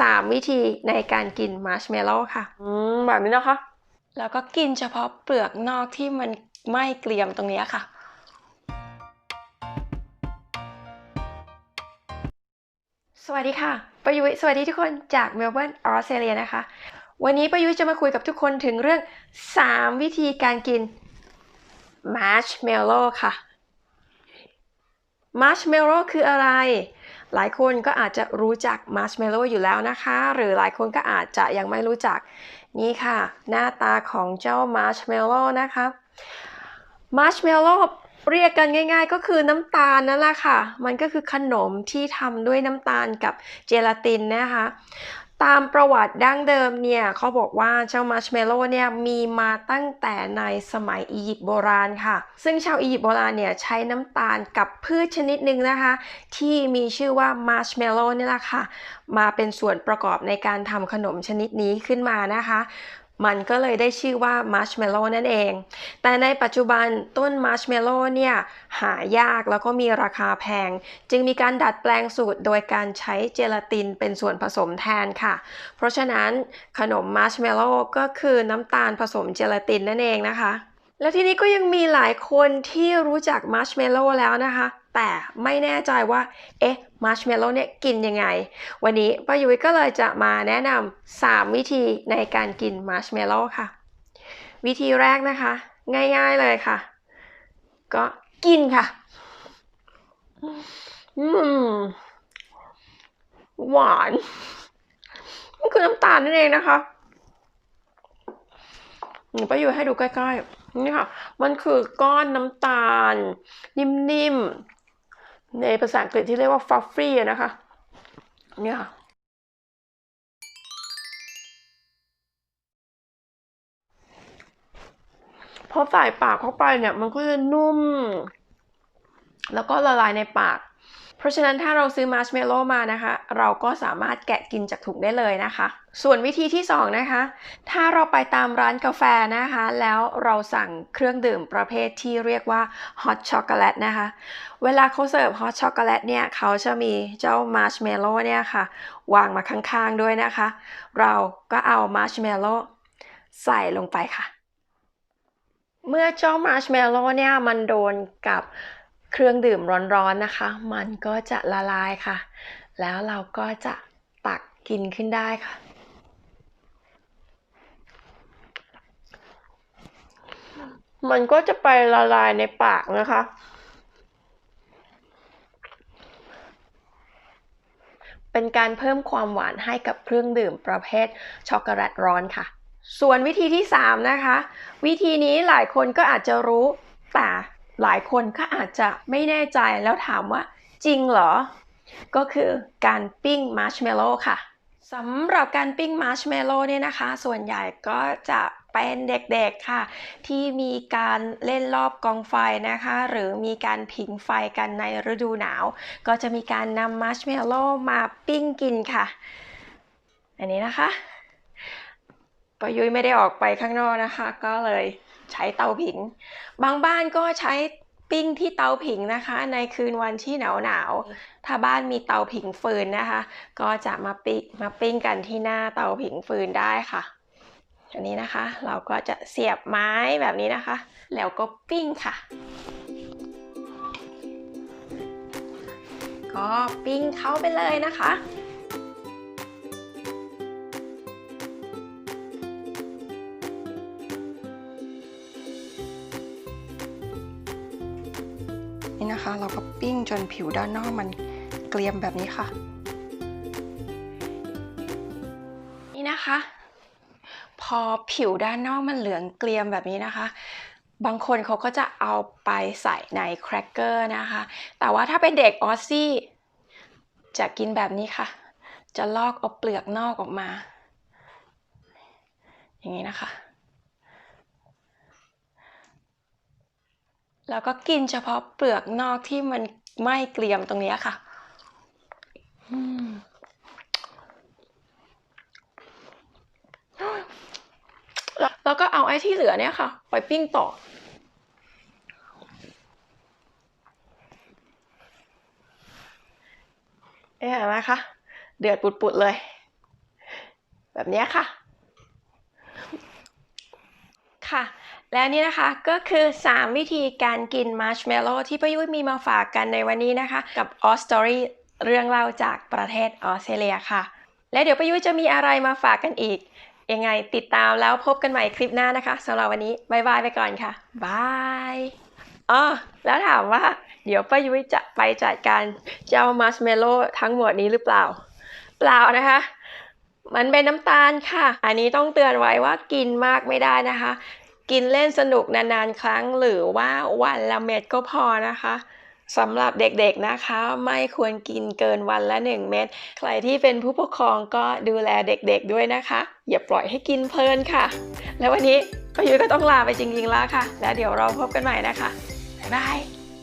3 วิธีในการกินมาร์ชเมลโล่ค่ะ อืมแบบนี้นะคะ แล้วก็กินเฉพาะเปลือกนอกที่มันไม่เกรียมตรงเนี้ยค่ะ สวัสดีค่ะประยุทธ์สวัสดีทุกคนจากเมลเบิร์นออสเตรเลียนะคะ วันนี้ประยุทธ์จะมาคุยกับทุกคนถึงเรื่อง 3 วิธีการกินมาร์ชเมลโล่ค่ะมาร์ชเมลโล่คืออะไร หลายคนก็อาจจะรู้จักมาร์ชเมลโล่อยู่แล้วนะคะ หรือหลายคนก็อาจจะยังไม่รู้จักนี่ค่ะ หน้าตาของเจ้ามาร์ชเมลโล่นะคะมาร์ชเมลโล่เรียกกันง่าย ๆ ก็คือน้ำตาลนั่นแหละค่ะ มันก็คือขนมที่ทำด้วยน้ำตาลกับเจลาตินนะคะ ตามประวัติดั้งเดิมเนี่ยเขาบอกว่าเจ้ามาร์ชเมลโล่เนี่ยมีมาตั้งแต่ในสมัยอียิปต์โบราณค่ะ ซึ่งชาวอียิปต์โบราณเนี่ยใช้น้ำตาลกับพืชชนิดหนึ่งนะคะ ที่มีชื่อว่ามาร์ชเมลโล่นี่แหละค่ะ มาเป็นส่วนประกอบในการทำขนมชนิดนี้ขึ้นมานะคะ มันก็เลยได้ชื่อว่ามาร์ชเมลโล่นั่นเอง แต่ในปัจจุบันต้นมาร์ชเมลโล่เนี่ยหายากแล้วก็มีราคาแพง จึงมีการดัดแปลงสูตรโดยการใช้เจลาตินเป็นส่วนผสมแทนค่ะ เพราะฉะนั้นขนมมาร์ชเมลโล่ก็คือน้ำตาลผสมเจลาตินนั่นเองนะคะ แล้วทีนี้ก็ยังมีหลายคนที่รู้จักมาร์ชเมลโล่แล้วนะคะ แต่ไม่แน่ใจว่า เอ๊ะมาร์ชเมลโล่เนี่ยกินยังไง วันนี้ป้ายุ้ยก็เลยจะมาแนะนำ3วิธีในการกินมาร์ชเมลโล่ค่ะ วิธีแรกนะคะ ง่ายๆเลยค่ะ ก็กินค่ะ อืม หวานมันคือน้ำตาลนั่นเองนะคะนี่ป้าอยู่ให้ดูใกล้ๆ นี่ค่ะ มันคือก้อนน้ำตาล นิ่มๆ ในภาษาอังกฤษที่เรียกว่า fluffy นะคะเนี่ยค่ะพอใส่ปากเข้าไปเนี่ย มันก็จะนุ่ม แล้วก็ละลายในปาก เพราะฉะนั้นถ้าเราซื้อมาร์ชเมลโล่มานะคะ เราก็สามารถแกะกินจากถุงได้เลยนะคะ ส่วนวิธีที่ 2 นะคะ ถ้าเราไปตามร้านกาแฟนะคะ แล้วเราสั่งเครื่องดื่มประเภทที่เรียกว่าฮอตช็อกโกแลตนะคะ เวลาเขาเสิร์ฟฮอตช็อกโกแลตเนี่ยเขาจะมีเจ้ามาร์ชเมลโล่เนี่ยค่ะ วางมาข้างๆด้วยนะคะ เราก็เอามาร์ชเมลโล่ใส่ลงไปค่ะ เมื่อเจ้ามาร์ชเมลโล่เนี่ยมันโดนกับ เครื่องดื่มร้อนๆนะคะ มันก็จะละลายค่ะ แล้วเราก็จะตักกินขึ้นได้ค่ะ มันก็จะไปละลายในปากนะคะ เป็นการเพิ่มความหวานให้กับเครื่องดื่มประเภทช็อกโกแลตร้อนค่ะ ส่วนวิธีที่ 3 นะคะ วิธีนี้หลายคนก็อาจจะรู้แต่ หลายคนก็อาจจะไม่แน่ใจแล้วถามว่าจริงเหรอ ก็คือการปิ้งมาร์ชเมลโล่ค่ะสำหรับการปิ้งมาร์ชเมลโล่เนี่ยนะคะ ส่วนใหญ่ก็จะเป็นเด็กๆค่ะ ที่มีการเล่นรอบกองไฟนะคะ หรือมีการผิงไฟกันในฤดูหนาว ก็จะมีการนำมาร์ชเมลโล่มาปิ้งกินค่ะ อันนี้นะคะปอยุ้ยไม่ได้ออกไปข้างนอกนะคะ ก็เลย ใช้เตาผิง บางบ้านก็ใช้ปิ้งที่เตาผิงนะคะ ในคืนวันที่หนาวหนาวๆถ้าบ้านมีเตาผิงฟืนนะคะ ก็จะมาปิ้งมาปิ้งกันที่หน้าเตาผิงฟืนได้ค่ะ อันนี้นะคะ เราก็จะเสียบไม้แบบนี้นะคะ แล้วก็ปิ้งค่ะ ก็ปิ้งเข้าไปเลยนะคะ นะคะ เราก็ปิ้งจนผิวด้านนอกมันเกลียมแบบนี้ค่ะ นี่นะคะ พอผิวด้านนอกมันเหลืองเกลียมแบบนี้นะคะ บางคนเขาก็จะเอาไปใส่ในแครกเกอร์นะคะ แต่ว่าถ้าเป็นเด็กออสซี่จะกินแบบนี้ค่ะ จะลอกเอาเปลือกนอกออกมา อย่างนี้นะคะ แล้วก็กินเฉพาะเปลือกนอกที่มันไม่เกรียมตรงนี้ค่ะอืมแล้วแล้วก็เอาไอ้ที่เหลือเนี่ยค่ะ ไปปิ้งต่อ เอ๊ะเห็นไหมคะ เดือดปุดๆเลย แบบเนี้ยค่ะ ค่ะ และนี่นะคะก็คือ 3 วิธีการกินมาร์ชเมลโล่ที่ประยุทธ์มีมาฝากกันในวันนี้นะคะ กับออสตอรี่เรื่องเล่าจากประเทศออสเตรเลียค่ะ และเดี๋ยวประยุทธ์จะมีอะไรมาฝากกันอีก ยังไงติดตามแล้วพบกันใหม่คลิปหน้านะคะสำหรับวันนี้บายบายไปก่อนค่ะบายอ๋อแล้วถามว่า เดี๋ยวป้ายุ้ยจะไปจัดการเจ้ามาร์ชเมลโล่ทั้งหมดนี้หรือเปล่า เปล่านะคะมันเป็นน้ำตาลค่ะ อันนี้ต้องเตือนไว้ว่ากินมากไม่ได้นะคะ กินเล่นสนุกนานๆ ครั้งหรือว่าวันละเม็ดก็พอนะคะสำหรับเด็กๆนะคะ ไม่ควรกินเกินวันละ 1 เม็ดใครที่เป็นผู้ปกครองก็ดูแลเด็กๆด้วยนะคะ อย่าปล่อยให้กินเพลินค่ะ แล้ววันนี้ป้ายุ้ยก็ต้องลาไปจริงๆแล้วค่ะ แล้วเดี๋ยวเราพบกันใหม่นะคะบ๊ายบาย